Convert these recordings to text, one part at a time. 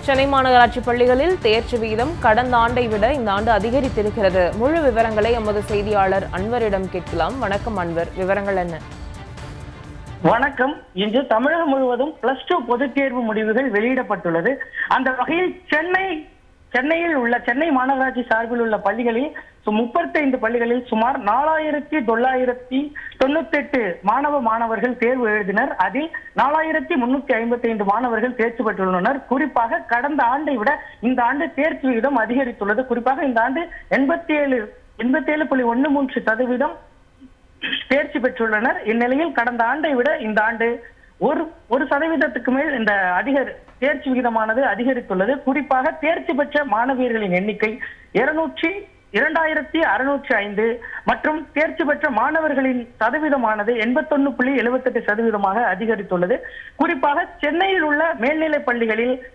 சென்னை மாநகராட்சி பள்ளிகளில் தேர்ச்சி விகிதம் கடந்த ஆண்டை விட இந்த ஆண்டு அதிகரித்திருக்கிறது. முழு விவரங்களை எமது செய்தியாளர் அன்வரிடம் கேட்கலாம். வணக்கம் அன்வர். விவரங்கள் என்ன? வணக்கம். இன்று தமிழகம் முழுவதும் பிளஸ் டூ பொதுத் தேர்வு முடிவுகள் வெளியிடப்பட்டுள்ளது. அந்த வகையில் சென்னை சென்னையில் உள்ள சென்னை மாநகராட்சி சார்பில் உள்ள பள்ளிகளில் முப்பத்தைந்து பள்ளிகளில் சுமார் நாலாயிரத்தி தொள்ளாயிரத்தி தொண்ணூத்தி எட்டு மாணவ மாணவர்கள் தேர்வு எழுதினர். அதில் நாலாயிரத்தி முன்னூத்தி ஐம்பத்தி ஐந்து மாணவர்கள் தேர்ச்சி பெற்றுள்ளனர். குறிப்பாக கடந்த ஆண்டை விட இந்த ஆண்டு தேர்ச்சி விகிதம் அதிகரித்துள்ளது. குறிப்பாக இந்த ஆண்டு எண்பத்தி ஏழு எண்பத்தி ஏழு புள்ளி ஒன்னு மூன்று சதவீதம் தேர்ச்சி பெற்றுள்ளனர். இந்நிலையில் கடந்த ஆண்டை விட இந்த ஆண்டு ஒரு ஒரு சதவீதத்துக்கு மேல் இந்த அதிக தேர்ச்சி விகிதமானது அதிகரித்துள்ளது. குறிப்பாக தேர்ச்சி பெற்ற மாணவியர்களின் எண்ணிக்கை இருநூற்றி இரண்டாயிரத்தி அறுநூற்றி ஐந்து மற்றும் தேர்ச்சி பெற்ற மாணவர்களின் சதவீதமானது எண்பத்தொன்னு புள்ளி எழுபத்தெட்டு சதவீதமாக அதிகரித்துள்ளது. குறிப்பாக சென்னையில் உள்ள மேல்நிலை பள்ளிகளில்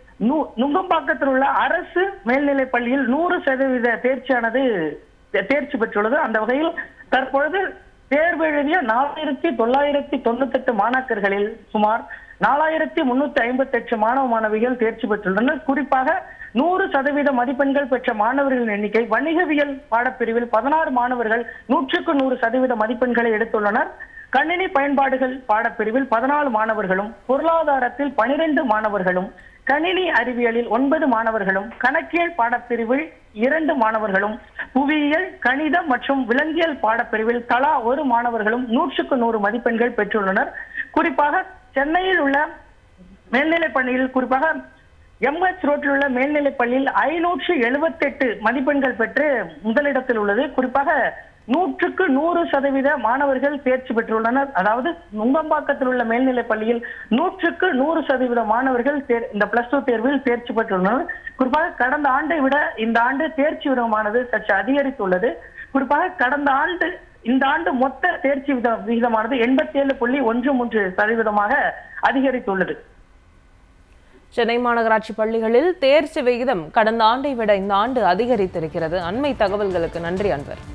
நுங்கம்பாக்கத்தில் உள்ள அரசு மேல்நிலை பள்ளியில் நூறு சதவீத தேர்ச்சியானது தே- தேர்ச்சி பெற்றுள்ளது. அந்த வகையில் தற்பொழுது தேர்வு எழுதிய நாலாயிரத்தி தொள்ளாயிரத்தி தொண்ணூத்தி எட்டு மாணாக்கர்களில் சுமார் நாலாயிரத்தி முன்னூத்தி ஐம்பத்தி எட்டு மாணவ மாணவிகள் தேர்ச்சி பெற்றுள்ளனர். குறிப்பாக நூறு சதவீத மதிப்பெண்கள் பெற்ற மாணவர்களின் எண்ணிக்கை வணிகவியல் பாடப்பிரிவில் பதினாறு மாணவர்கள் நூற்றுக்கு நூறு சதவீத மதிப்பெண்களை எடுத்துள்ளனர். கணினி பயன்பாடுகள் பாடப்பிரிவில் பதினாலு மாணவர்களும் பொருளாதாரத்தில் பனிரெண்டு மாணவர்களும் கணினி அறிவியலில் ஒன்பது மாணவர்களும் கணக்கியல் பாடப்பிரிவில் இரண்டு மாணவர்களும் புவியியல் கணிதம் மற்றும் விலங்கியல் பாடப்பிரிவில் தலா ஒரு மாணவர்களும் நூற்றுக்கு நூறு மதிப்பெண்கள் பெற்றுள்ளனர். குறிப்பாக சென்னையில் உள்ள மேல்நிலைப் பள்ளியில் குறிப்பாக எம்எச் ரோட்டில் உள்ள மேல்நிலைப் பள்ளியில் ஐநூற்று எழுபத்தெட்டு மதிப்பெண்கள் பெற்று முதலிடத்தில் உள்ளது. குறிப்பாக நூற்றுக்கு நூறு சதவீத மாணவர்கள் தேர்ச்சி பெற்றுள்ளனர். அதாவது நுங்கம்பாக்கத்தில் உள்ள மேல்நிலைப் பள்ளியில் நூற்றுக்கு நூறு சதவீத மாணவர்கள் இந்த பிளஸ் டூ தேர்வில் தேர்ச்சி பெற்றுள்ளனர். குறிப்பாக கடந்த ஆண்டை விட இந்த ஆண்டு தேர்ச்சி விதமானது சற்று அதிகரித்துள்ளது. குறிப்பாக கடந்த ஆண்டு இந்த ஆண்டு மொத்த தேர்ச்சி வித- விகிதமானது எண்பத்தி ஏழு புள்ளி ஒன்று மூன்று சதவீதமாக அதிகரித்துள்ளது. சென்னை மாநகராட்சி பள்ளிகளில் தேர்ச்சி விகிதம் கடந்த ஆண்டை விட இந்த ஆண்டு அதிகரித்திருக்கிறது. அண்மை தகவல்களுக்கு நன்றி அன்பர்.